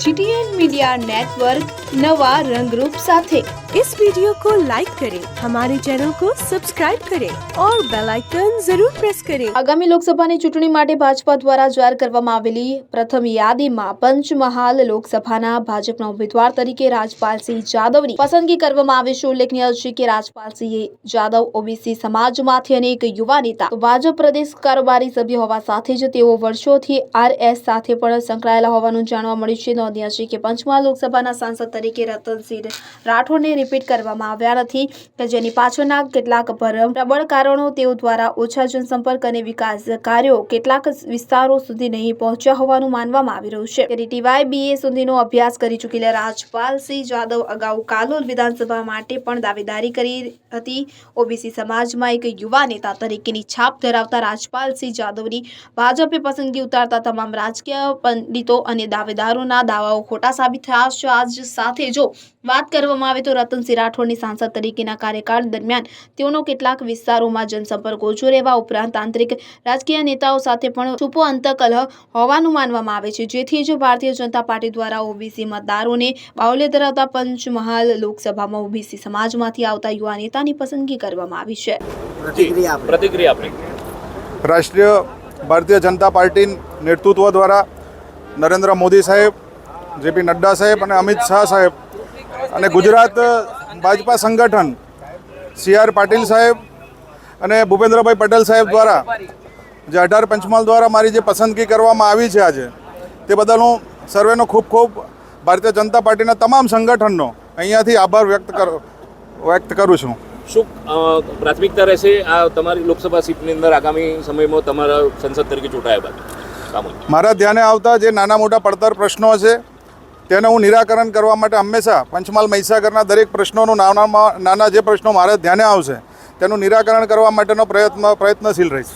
GTN media network नवा रंग रूप साथे इस वीडियो को लाइक करें हमारे चैनल को सब्सक्राइब करें और बेल आइकन जरूर प्रेस करें આગામી લોકસભાની ચૂંટણી માટે ભાજપા દ્વારા જાહેર કરવામાં આવેલી પ્રથમ યાદીમાં પંચમહાલ લોકસભાના ભાજપના ઉમેદવાર તરીકે રાજપાલસિંહ જાદવની પસંદગી કરવામાં આવી છે ઉલ્લેખનીય છે કે રાજપાલસિંહ જાદવ ઓબીસી સમાજમાંથી અને એક યુવા નેતા તો ભાજપ પ્રદેશ કારોબારી સભ્ય હોવા સાથે જ તેઓ વર્ષોથી આરએસ સાથે પણ સંકળાયેલા હોવાનું જાણવા મળ્યું છે નોંધ્ય છે કે પંચમહાલ લોકસભાના સાંસદ તરીકે રતનસિંહ રાઠોડને રિપીટ કરવામાં આવ્યા નથી કે જેની પાછળના કેટલાક પ્રબળ કારણો તેઓ દ્વારા ઓછા જનસંપર્ક અને વિકાસ કાર્યો કેટલાક વિસ્તારો સુધી નહીં પહોંચ્યા હોવાનું માનવામાં આવી રહ્યું છે. ત્યારે ટીવાય બીએ સુધીનો અભ્યાસ કરી ચૂકેલા રાજપાલસિંહ જાદવ અગાઉ કાલોલ વિધાનસભા માટે પણ દાવેદારી કરી હતી. ઓબીસી સમાજમાં એક યુવા નેતા તરીકેની છાપ ધરાવતા રાજપાલસિંહ જાદવની ભાજપે પસંદગી ઉતારતા તમામ રાજકીય પંડિતો અને દાવેદારોના દાવાઓ ખોટા સાબિત થયા છે. આજ સાથે જો વાત કરવામાં આવે તો રતનસિંહ રાઠોડની સાંસદ તરીકેના કાર્યકાળ દરમિયાન તેઓનો કેટલાક વિસ્તારોમાં જનસંપર્ક ઓછો રહેવા ઉપરાંત આંતરિક રાજકીય નેતાઓ સાથે પણ છૂપો અંતકલહ હોવાનું માનવામાં આવે છે. જેથી જ ભારતીય જનતા પાર્ટી દ્વારા ઓબીસી મતદારોને બાહુલ્ય ધરાવતા પંચમહાલ લોકસભામાં ઓબીસી સમાજમાંથી આવતા યુવા નેતાની પસંદગી કરવામાં આવી છે. રાષ્ટ્રીય ભારતીય જનતા પાર્ટી નેતૃત્વ દ્વારા નરેન્દ્ર મોદી સાહેબ જેપી નડ્ડા સાહેબ અને અમિત શાહ સાહેબ અને ગુજરાત ભાજપા સંગઠન સી આર પાટીલ સાહેબ અને ભૂપેન્દ્રભાઈ પટેલ સાહેબ દ્વારા જે અઢાર પંચમહાલ દ્વારા મારી જે પસંદગી કરવામાં આવી છે આજે તે બદલ હું સર્વેનો ખૂબ ખૂબ ભારતીય જનતા પાર્ટીના તમામ સંગઠનનો અહીંયાથી આભાર વ્યક્ત કર વ્યક્ત કરું છું. શું પ્રાથમિકતા રહેશે આ તમારી લોકસભા સીટની અંદર આગામી સમયમાં તમારા સંસદ તરીકે ચૂંટાયા બાદ? મારા ધ્યાને આવતા જે નાના મોટા પડતર પ્રશ્નો છે તેને હું નિરાકરણ કરવા માટે હંમેશા પંચમહાલ મહીસાગરના દરેક પ્રશ્નોનું નાનામાં નાના જે પ્રશ્નો મારા ધ્યાને આવશે, તેનું નિરાકરણ કરવા માટેનો પ્રયત્ન પ્રયત્નશીલ રહીશ.